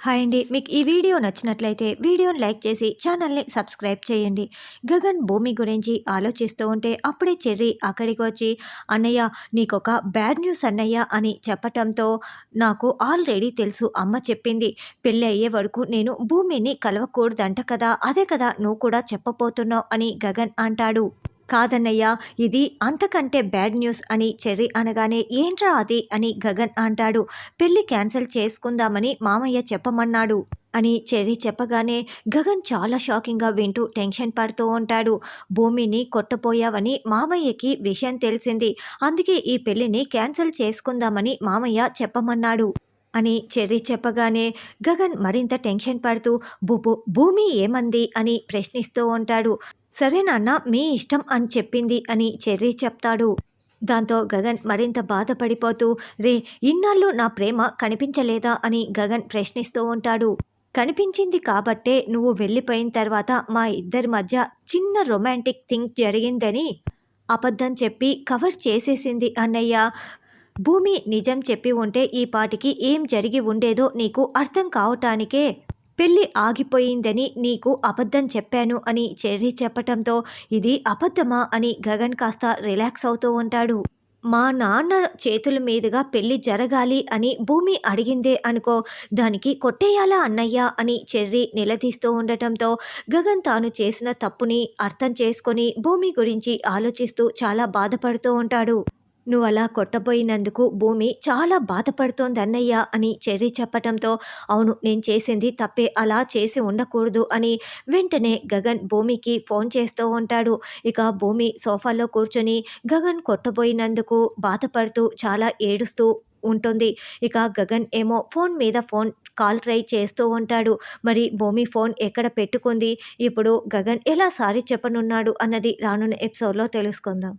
Hi అండి. మీకు ఈ వీడియో నచ్చినట్లయితే వీడియోని లైక్ చేసి ఛానల్ని సబ్స్క్రైబ్ చేయండి. గగన్ భూమి గురించి ఆలోచిస్తూ ఉంటే అప్పుడే చెర్రీ అక్కడికి వచ్చి అన్నయ్య నీకొక బ్యాడ్ న్యూస్ అన్నయ్య అని చెప్పటంతో నాకు ఆల్రెడీ తెలుసు అమ్మ చెప్పింది. పెళ్ళి అయ్యే వరకు నేను భూమిని కలవకూడదంట కదా అదే కదా నువ్వు కూడా చెప్పబోతున్నావు అని గగన్ అంటాడు. కాదన్నయ్య ఇది అంతకంటే బ్యాడ్ న్యూస్ అని చెర్రీ అనగానే ఏంట్రా అది అని గగన్ అంటాడు. పెళ్ళి క్యాన్సిల్ చేసుకుందామని మామయ్య చెప్పమన్నాడు అని చెర్రీ చెప్పగానే గగన్ చాలా షాకింగ్గా వింటూ టెన్షన్ పడుతూ ఉంటాడు. భూమిని కొట్టపోయావని మామయ్యకి విషయం తెలిసింది. అందుకే ఈ పెళ్ళిని క్యాన్సిల్ చేసుకుందామని మామయ్య చెప్పమన్నాడు అని చెర్రీ చెప్పగానే గగన్ మరింత టెన్షన్ పడుతూ భూమి ఏమంది? అని ప్రశ్నిస్తూ ఉంటాడు. సరే నాన్న మీ ఇష్టం అని చెప్పింది అని చెర్రీ చెప్తాడు. దాంతో గగన్ మరింత బాధపడిపోతూ రే ఇన్నాళ్ళు నా ప్రేమ కనిపించలేదా అని గగన్ ప్రశ్నిస్తూ ఉంటాడు. కనిపించింది కాబట్టే నువ్వు వెళ్ళిపోయిన తర్వాత మా ఇద్దరి మధ్య చిన్న రొమాంటిక్ థింగ్ జరిగిందని అబద్ధం చెప్పి కవర్ చేసేసింది అన్నయ్య. భూమి నిజం చెప్పి ఉంటే ఈ పాటికి ఏం జరిగి ఉండేదో నీకు అర్థం కావటానికే పెళ్ళి ఆగిపోయిందని నీకు అబద్ధం చెప్పాను అని చెర్రీ చెప్పటంతో ఇది అబద్ధమా అని గగన్ కాస్త రిలాక్స్ అవుతూ ఉంటాడు. మా నాన్న చేతుల మీదుగా పెళ్ళి జరగాలి అని భూమి అడిగిందే అనుకో దానికి కొట్టేయాలా అన్నయ్య అని చెర్రి నిలదీస్తూ ఉండటంతో గగన్ తాను చేసిన తప్పుని అర్థం చేసుకొని భూమి గురించి ఆలోచిస్తూ చాలా బాధపడుతూ ఉంటాడు. నువ్వు అలా కొట్టబోయినందుకు భూమి చాలా బాధపడుతోంది అన్నయ్య అని చెర్రీ చెప్పటంతో అవును నేను చేసింది తప్పే అలా చేసి ఉండకూడదు అని వెంటనే గగన్ భూమికి ఫోన్ చేస్తూ ఉంటాడు. ఇక భూమి సోఫాలో కూర్చొని గగన్ కొట్టబోయినందుకు బాధపడుతూ చాలా ఏడుస్తూ ఉంటుంది. ఇక గగన్ ఏమో ఫోన్ మీద ఫోన్ కాల్ ట్రై చేస్తూ ఉంటాడు. మరి భూమి ఫోన్ ఎక్కడ పెట్టుకుంది? ఇప్పుడు గగన్ ఎలా సారీ చెప్పనున్నాడు అన్నది రానున్న ఎపిసోడ్లో తెలుసుకుందాం.